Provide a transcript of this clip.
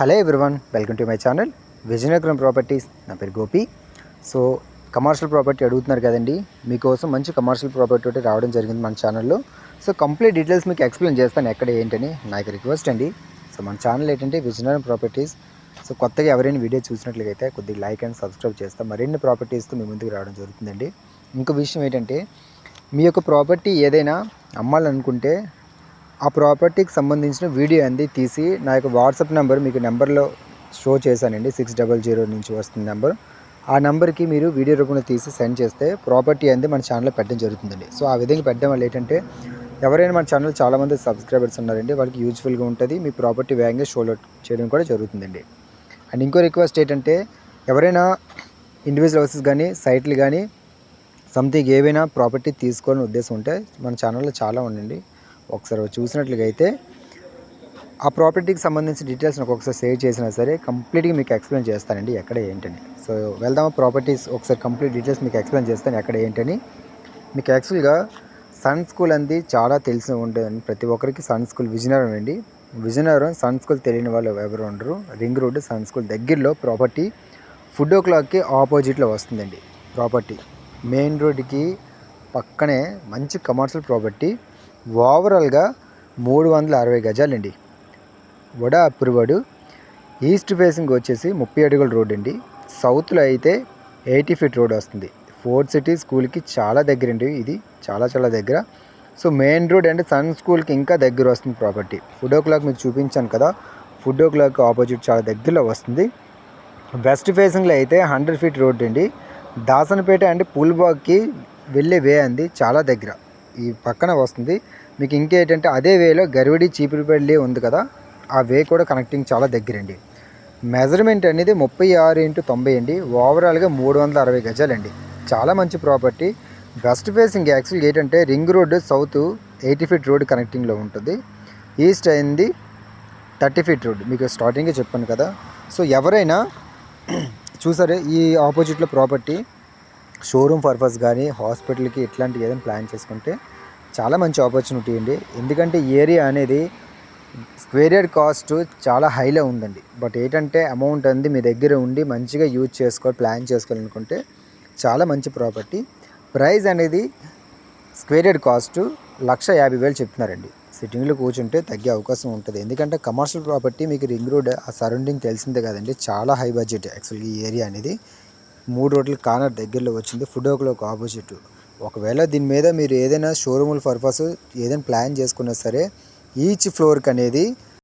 Hello everyone welcome to my channel. Vizianagaram properties నా పేరు Gopi. So commercial property అడుగుతున్నారు కదండి. మీకోసం మంచి కమర్షియల్ ప్రాపర్టీ ఒకటి రావడం జరిగింది మన ఛానల్లో. సో కంప్లీట్ డీటెయిల్స్ మీకు ఎక్స్ప్లెయిన్ చేస్తాను ఎక్కడ ఏంటని. నాకు రిక్వెస్ట్ అండి. సో మన ఛానల్ ఏంటంటే విజయనగరం ప్రాపర్టీస్. సో కొత్తగా ఎవరైనా వీడియో చూసినట్లయితే కొద్దిగా లైక్ అండ్ సబ్స్క్రైబ్ చేస్తాం. మరిన్ని ప్రాపర్టీస్తో మీ ముందుకు రావడం జరుగుతుందండి. ఇంకో విషయం ఏంటంటే మీ యొక్క ప్రాపర్టీ ఏదైనా అమ్మాలనుకుంటే ఆ ప్రాపర్టీకి సంబంధించిన వీడియో అంది తీసి నా యొక్క వాట్సాప్ నెంబర్ మీకు నెంబర్లో షో చేశానండి సిక్స్ డబల్ జీరో నుంచి వస్తుంది నెంబర్. ఆ నెంబర్కి మీరు వీడియో రూపంలో తీసి సెండ్ చేస్తే ప్రాపర్టీ అంది మన ఛానల్లో పెట్టడం జరుగుతుందండి. సో ఆ విధంగా పెట్టడం వల్ల ఏంటంటే ఎవరైనా మన ఛానల్ చాలామంది సబ్స్క్రైబర్స్ ఉన్నారండి వాళ్ళకి యూజ్ఫుల్గా ఉంటుంది మీ ప్రాపర్టీ వేగంగా షోలో చేయడం కూడా జరుగుతుందండి. అండ్ ఇంకో రిక్వెస్ట్ ఏంటంటే ఎవరైనా ఇండివిజువల్ హౌసెస్ కానీ సైట్లు కానీ సంథింగ్ ఏవైనా ప్రాపర్టీ తీసుకోవాలని ఉద్దేశం ఉంటే మన ఛానల్లో చాలా ఉండండి. ఒకసారి చూసినట్లుగా అయితే ఆ ప్రాపర్టీకి సంబంధించిన డీటెయిల్స్ నాకు ఒకసారి సేవ్ చేసినా సరే కంప్లీట్గా మీకు ఎక్స్ప్లెయిన్ చేస్తానండి ఎక్కడ ఏంటని. సో వెళ్దామా ప్రాపర్టీస్ ఒకసారి కంప్లీట్ డీటెయిల్స్ మీకు ఎక్స్ప్లెయిన్ చేస్తాను ఎక్కడ ఏంటని. మీకు యాక్చువల్గా సన్ స్కూల్ అంది చాలా తెలిసి ఉంటుంది ప్రతి ఒక్కరికి సన్ స్కూల్ విజయనగరం అండి. విజయనగరం సన్ స్కూల్ తెలియని వాళ్ళు ఎవరు ఉండరు. రింగ్ రోడ్ సన్ స్కూల్ దగ్గరలో ప్రాపర్టీ ఫుడ్ ఓ క్లాక్కి ఆపోజిట్లో వస్తుందండి ప్రాపర్టీ. మెయిన్ రోడ్డుకి పక్కనే మంచి కమర్షియల్ ప్రాపర్టీ. ఓవరాల్గా మూడు వందల అరవై గజాలండి. వడ అప్రూవడు ఈస్ట్ ఫేసింగ్ వచ్చేసి ముప్పై అడుగుల రోడ్ అండి. సౌత్లో అయితే ఎయిటీ ఫీట్ రోడ్ వస్తుంది. ఫోర్త్ సిటీ స్కూల్కి చాలా దగ్గర అండి ఇది చాలా చాలా దగ్గర. So main road and sun స్కూల్కి ఇంకా దగ్గర వస్తుంది ప్రాపర్టీ. ఫుడ్ ఓ క్లాక్ మీకు చూపించాను కదా ఫుడ్ ఓ క్లాక్ ఆపోజిట్ చాలా దగ్గరలో వస్తుంది. వెస్ట్ ఫేసింగ్లో అయితే హండ్రెడ్ ఫీట్ రోడ్ అండి. దాసనపేట అండ్ పూల్బాగ్కి వెళ్ళే వే అంది చాలా దగ్గర. ఈ పక్కన వస్తుంది. మీకు ఇంకేంటంటే అదే వేలో గరివిడి చీపురుపల్లి ఉంది కదా ఆ వే కూడా కనెక్టింగ్ చాలా దగ్గరండి. మెజర్మెంట్ అనేది ముప్పై ఆరు ఇంటూ తొంభై అండి. ఓవరాల్గా మూడు వందల అరవై గజాలండి. చాలా మంచి ప్రాపర్టీ. వెస్ట్ ఫేసింగ్ యాక్చువల్గా ఏంటంటే ring road south eighty feet road కనెక్టింగ్లో ఉంటుంది. ఈస్ట్ అయింది థర్టీ ఫీట్ రోడ్ మీకు స్టార్టింగే చెప్పాను కదా. సో ఎవరైనా చూసారే ఈ ఆపోజిట్లో ప్రాపర్టీ. షోరూమ్ పర్పస్ కానీ హాస్పిటల్కి ఇట్లాంటి ఏదైనా ప్లాన్ చేసుకుంటే చాలా మంచి ఆపర్చునిటీ అండి. ఎందుకంటే ఏరియా అనేది స్క్వేర్ యార్డ్ కాస్ట్ చాలా హైలో ఉందండి. బట్ ఏంటంటే అమౌంట్ అంది మీ దగ్గర ఉండి మంచిగా యూజ్ చేసుకోవాలి ప్లాన్ చేసుకోవాలనుకుంటే చాలా మంచి ప్రాపర్టీ. ప్రైస్ అనేది స్క్వేర్ యార్డ్ కాస్ట్ లక్ష యాభై వేలు చెప్తున్నారండి. సిట్టింగ్లో కూర్చుంటే తగ్గే అవకాశం ఉంటుంది. ఎందుకంటే కమర్షియల్ ప్రాపర్టీ మీకు రింగ్ రోడ్ ఆ సరౌండింగ్ తెలిసిందే కదండి. చాలా హై బడ్జెట్ యాక్చువల్గా ఈ ఏరియా అనేది. మూడు రోడ్ల కార్నర్ దగ్గరలో వచ్చింది. ఫుడ్ ఓక్లోకి ఆపోజిట్. ఒకవేళ దీని మీద మీరు ఏదైనా షోరూముల పర్పస్ ఏదైనా ప్లాన్ చేసుకున్నా సరే ఈచ్ ఫ్లోర్కి అనేది